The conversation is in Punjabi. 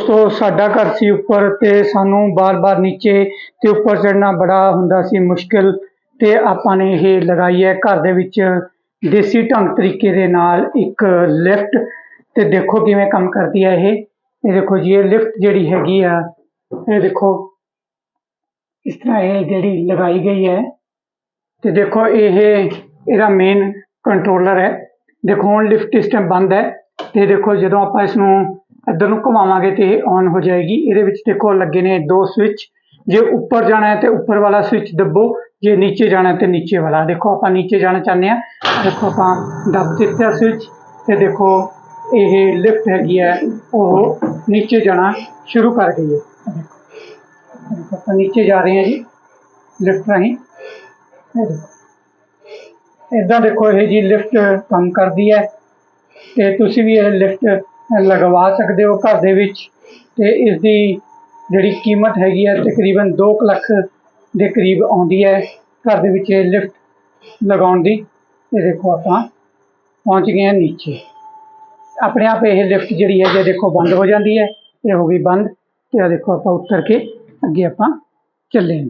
ਦੋਸਤੋ, ਸਾਡਾ ਘਰ ਸੀ ਉੱਪਰ ਤੇ ਸਾਨੂੰ ਬਾਰ-ਬਾਰ ਨੀਚੇ ਤੇ ਉੱਪਰ ਚੜ੍ਹਨਾ ਬੜਾ ਹੁੰਦਾ ਸੀ ਮੁਸ਼ਕਿਲ ਤੇ ਆਪਾਂ ਨੇ ਇਹ ਲਗਾਈ ਹੈ ਘਰ ਦੇ ਵਿੱਚ ਦੇਸੀ ਢੰਗ ਤਰੀਕੇ ਦੇ ਨਾਲ ਇੱਕ ਲਿਫਟ ਤੇ ਦੇਖੋ ਕਿਵੇਂ ਕੰਮ ਕਰਦੀ ਹੈ ਇਹ। ਇਹ ਦੇਖੋ ਜੀ, ਇਹ ਲਿਫਟ ਜਿਹੜੀ ਹੈਗੀ ਆ, ਇਹ ਦੇਖੋ ਇਸ ਤਰ੍ਹਾਂ ਇਹ ਜਿਹੜੀ ਲਗਾਈ ਗਈ ਹੈ ਤੇ ਦੇਖੋ ਇਹ ਇਹਦਾ ਮੇਨ ਕੰਟਰੋਲਰ ਹੈ। ਦੇਖੋ ਹੁਣ ਲਿਫਟ ਇਸ ਟਾਈਮ ਬੰਦ ਹੈ ਤੇ ਦੇਖੋ ਜਦੋਂ ਆਪਾਂ ਇਸ ਨੂੰ ਇੱਧਰ ਨੂੰ ਘੁਮਾਵਾਂਗੇ ਤੇ ਇਹ ਔਨ ਹੋ ਜਾਏਗੀ। ਇਹਦੇ ਵਿੱਚ ਦੇਖੋ ਲੱਗੇ ਨੇ ਦੋ ਸਵਿਚ ਜੇ ਉੱਪਰ ਜਾਣਾ ਹੈ ਤੇ ਉੱਪਰ ਵਾਲਾ ਸਵਿਚ ਦੱਬੋ। ਜੇ ਨੀਚੇ ਜਾਣਾ ਹੈ ਤੇ ਨੀਚੇ ਵਾਲਾ। ਦੇਖੋ ਆਪਾਂ ਨੀਚੇ ਜਾਣਾ ਚਾਹੁੰਦੇ ਆ ਦੇਖੋ ਆਪਾਂ ਦੱਬ ਦਿੱਤਾ ਸਵਿਚ ਤੇ ਦੇਖੋ ਇਹ ਲਿਫਟ ਹੈਗੀ ਹੈ। ਉਹ ਨੀਚੇ ਜਾਣਾ ਸ਼ੁਰੂ ਕਰ ਗਈ ਹੈ। ਦੇਖੋ ਆਪਾਂ ਨੀਚੇ ਜਾ ਰਹੇ ਹਾਂ ਜੀ। ਲਿਫਟ ਰਾਹੀਂ। ਇਹ ਦੇਖੋ। ਇਦਾਂ ਦੇਖੋ ਇਹ ਜੀ ਲਿਫਟ ਕੰਮ ਕਰਦੀ ਹੈ। ਤੇ ਤੁਸੀਂ ਵੀ ਇਹ ਲਿਫਟ ਲਗਵਾ ਸਕਦੇ ਹੋ ਘਰ ਦੇ ਵਿੱਚ ਤੇ ਇਸ ਦੀ ਜਿਹੜੀ ਕੀਮਤ ਹੈਗੀ ਹੈ ਤਕਰੀਬਨ 2 ਲੱਖ ਦੇ ਕਰੀਬ ਆਉਂਦੀ ਹੈ ਘਰ ਦੇ ਵਿੱਚ ਇਹ ਲਿਫਟ ਲਗਾਉਣ ਦੀ। ਇਹ ਦੇਖੋ ਆਪਾਂ ਪਹੁੰਚ ਗਏ ਹਾਂ ਨੀਚੇ। ਆਪਣੇ ਆਪ ਇਹ ਲਿਫਟ ਜਿਹੜੀ ਹੈ ਜੇ ਦੇਖੋ ਬੰਦ ਹੋ ਜਾਂਦੀ ਹੈ, ਇਹ ਹੋ ਗਈ ਬੰਦ ਤੇ ਆ ਦੇਖੋ ਆਪਾਂ ਉੱਤਰ ਕੇ ਅੱਗੇ ਆਪਾਂ ਚੱਲੇ